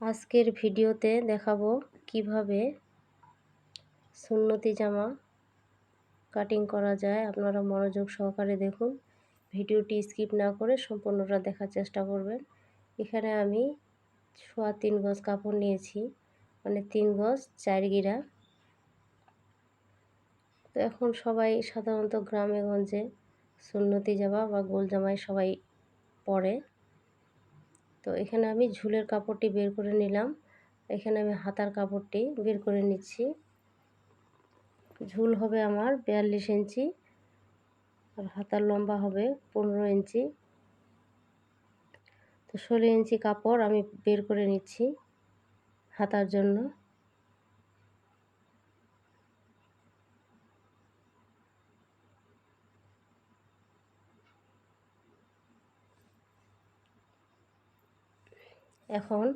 আজকের ভিডিওতে দেখাবো কীভাবে সুন্নতি জামা কাটিং করা যায়। আপনারা মনোযোগ সহকারে দেখুন। ভিডিওটি স্কিপ না করে সম্পূর্ণটা দেখার চেষ্টা করবেন। এখানে আমি সোয়া তিন গজ কাপড় নিয়েছি মানে তিন গজ চার গিরা তো এখন সবাই সাধারণত গ্রামে গঞ্জে সুন্নতি জামা বা গোল জামাই সবাই পরে। তো এখানে আমি ঝুলের কাপড়টি বের করে নিলাম। এখানে আমি হাতার কাপড়টি বের করে নিচ্ছি। ঝুল হবে আমার বিয়াল্লিশ ইঞ্চি আর হাতার লম্বা হবে পনেরো ইঞ্চি। তো ষোলো ইঞ্চি কাপড় আমি বের করে নিচ্ছি হাতার জন্য। এখন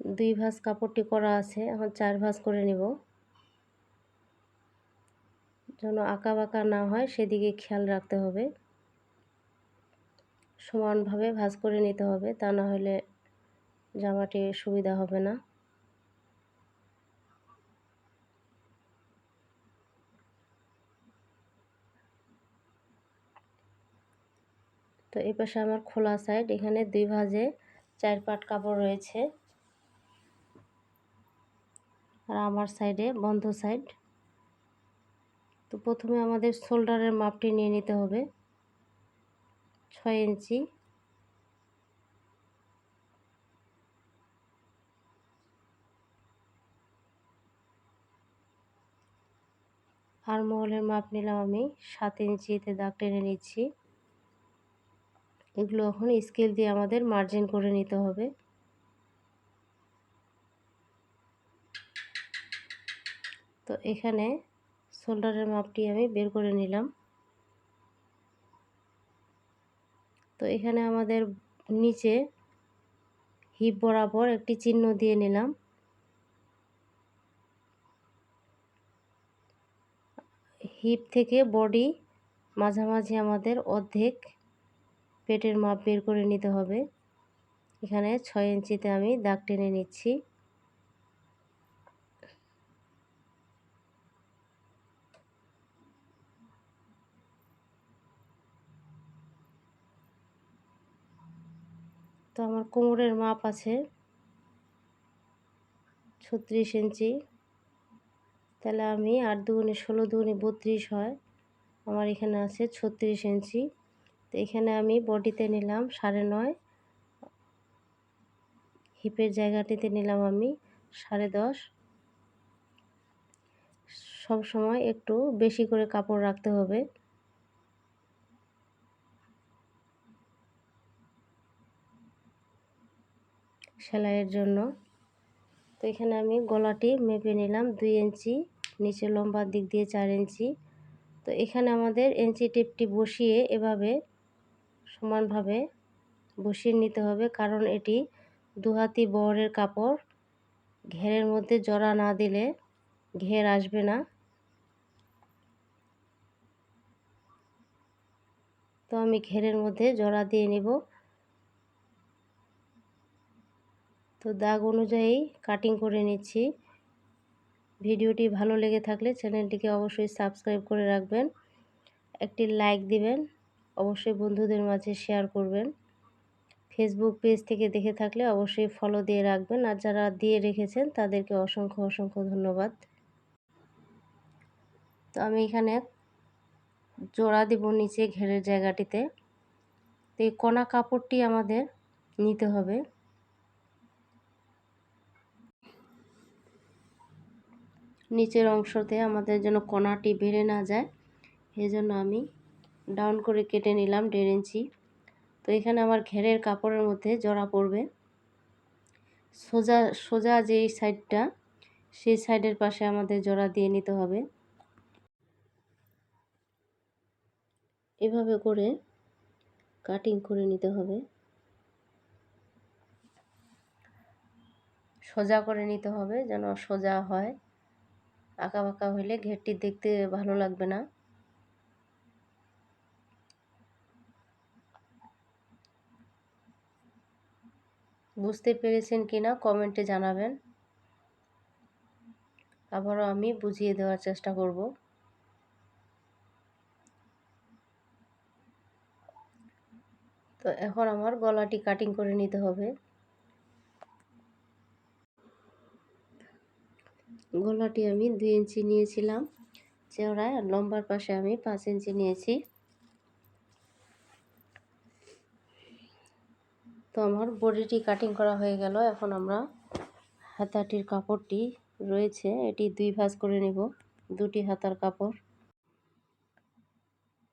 দুই ভাঁজ কাপড়টি করা আছে, এখন চার ভাঁজ করে নিব। যেন আঁকা বাঁকা না হয়, সেদিকে খেয়াল রাখতে হবে। সমানভাবে ভাঁজ করে নিতে হবে, তা না হলে জামাটি সুবিধা হবে না। তো এই পাশে আমার খোলা সাইড, এখানে দুই ভাজে চার পাট কাপড় রয়েছে। আর আমার সাইডে বন্ধ সাইড তো প্রথমে আমাদের শোল্ডারের মাপটি নিয়ে নিতে হবে। ছয় ইঞ্চি। আর মহলের মাপ নিলাম আমি সাত ইঞ্চিতে দাগ টেনে নিচ্ছি। এগুলো এখন স্কেল দিয়ে আমাদের মার্জিন করে নিতে হবে। তো এখানে শোল্ডারের মাপটি আমি বের করে নিলাম। তো এখানে আমাদের নিচে হিপ বরাবর একটি চিহ্ন দিয়ে নিলাম। হিপ থেকে বডি মাঝামাঝি আমাদের অর্ধেক পেটের মাপ বের করে নিতে হবে। এখানে ছয় ইঞ্চিতে আমি দাগ টেনে নিচ্ছি। তো আমার কোমরের মাপ আছে ছত্রিশ ইঞ্চি। তাহলে আমি আট দুগুনি ষোলো দুগুনি বত্রিশ হয়। আমার এখানে আছে ছত্রিশ ইঞ্চি। তো এখানে আমি বডিতে নিলাম সাড়ে নয়। হিপের জায়গাটিতে নিলাম আমি সাড়ে দশ। সব সময় একটু বেশি করে কাপড় রাখতে হবে। সেলাইয়ের জন্য। তো এখানে আমি গলাটি মেপে নিলাম দুই ইঞ্চি, নিচে লম্বার দিক দিয়ে চার ইঞ্চি। তো এখানে আমাদের ইঞ্চি টেপটি বসিয়ে এভাবে সমানভাবে বসিয়ে নিতে হবে, কারণ এটি দুহাতি বহরের কাপড়। ঘেরের মধ্যে জড়া না দিলে ঘের আসবে না। তো আমি ঘেরের মধ্যে জড়া দিয়ে নিব। তো দাগ অনুযায়ী কাটিং করে নিচ্ছি। ভিডিওটি ভালো লেগে থাকলে চ্যানেলটিকে অবশ্যই সাবস্ক্রাইব করে রাখবেন। একটি লাইক দিবেন। অবশ্যই বন্ধুদের মাঝে শেয়ার করবেন। ফেসবুক পেজ থেকে দেখে থাকলে অবশ্যই ফলো দিয়ে রাখবেন। আর যারা দিয়ে রেখেছেন, তাদেরকে অসংখ্য অসংখ্য ধন্যবাদ। তো আমি এখানে জোড়া দিব নিচে ঘেরের জায়গাটিতে। তো এই কণা কাপড়টি আমাদের নিতে হবে। নিচের অংশতে আমাদের যেন কণাটি বেড়ে না যায় জন্য আমি ডাউন করে কেটে নিলাম দেড় ইঞ্চি। তো এখানে আমার ঘেরের কাপড়ের মধ্যে জড়া পড়বে। সোজা সোজা যেই সাইডটা সেই সাইডের পাশে আমাদের জড়া দিয়ে নিতে হবে। এভাবে করে কাটিং করে নিতে হবে। সোজা করে নিতে হবে যেন সোজা হয়। আঁকা বাঁকা হইলে ঘেরটি দেখতে ভালো লাগবে না। বুঝতে পেরেছেন কি না, কমেন্টে জানাবেন। আবারও আমি বুঝিয়ে দেওয়ার চেষ্টা করব। তো এখন আমার গলাটি কাটিং করে নিতে হবে। গলাটি আমি দুই ইঞ্চি নিয়েছিলাম, চেওড়ায় লম্বার পাশে আমি পাঁচ ইঞ্চি নিয়েছি। তো আমার বডিটি কাটিং করা হয়ে গেল। এখন আমরা হাতাটির কাপড়টি রয়েছে, এটি দুই ভাঁজ করে নেব। দুটি হাতার কাপড়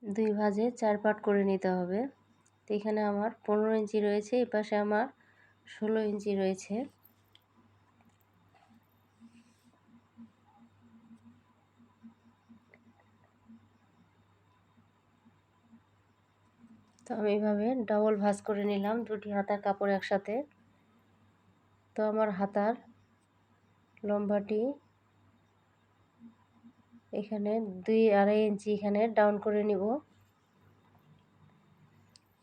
দুই ভাঁজে চার পাট করে নিতে হবে। তো এখানে আমার পনেরো ইঞ্চি রয়েছে, এপাশে পাশে আমার ষোলো ইঞ্চি রয়েছে। তো আমি এভাবে ডাবল ভাঁজ করে নিলাম, দুটি হাতার কাপড় একসাথে। তো আমার হাতার লম্বাটি এখানে দুই আড়াই ইঞ্চি এখানে ডাউন করে নিব।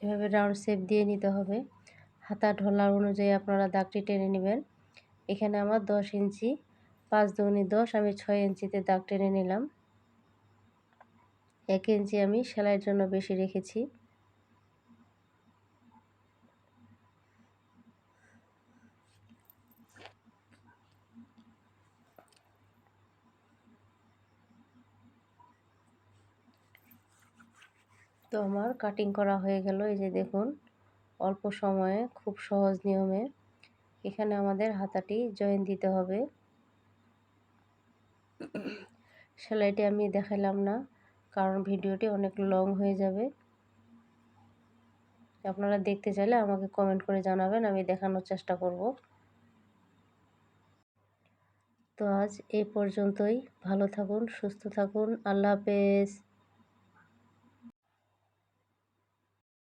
এভাবে রাউন্ড শেপ দিয়ে নিতে হবে। হাতা ঢোলার অনুযায়ী আপনারা দাগটি টেনে নেবেন। এখানে আমার দশ ইঞ্চি, পাঁচ দুগুনি দশ, আমি ছয় ইঞ্চিতে দাগ টেনে নিলাম। এক ইঞ্চি আমি সেলাইয়ের জন্য বেশি রেখেছি। তো আমার কাটিং করা হয়ে গেল। এই যে দেখুন, অল্প সময়ে খুব সহজ নিয়মে এখানে আমাদের হাতাটি জয়েন দিতে হবে। সেলাইটি আমি দেখালাম না, কারণ ভিডিওটি অনেক লং হয়ে যাবে। আপনারা দেখতে চাইলে আমাকে কমেন্ট করে জানাবেন, আমি দেখানোর চেষ্টা করব। তো আজ এই পর্যন্তই। ভালো থাকুন, সুস্থ থাকুন। আল্লাহ হাফেজ।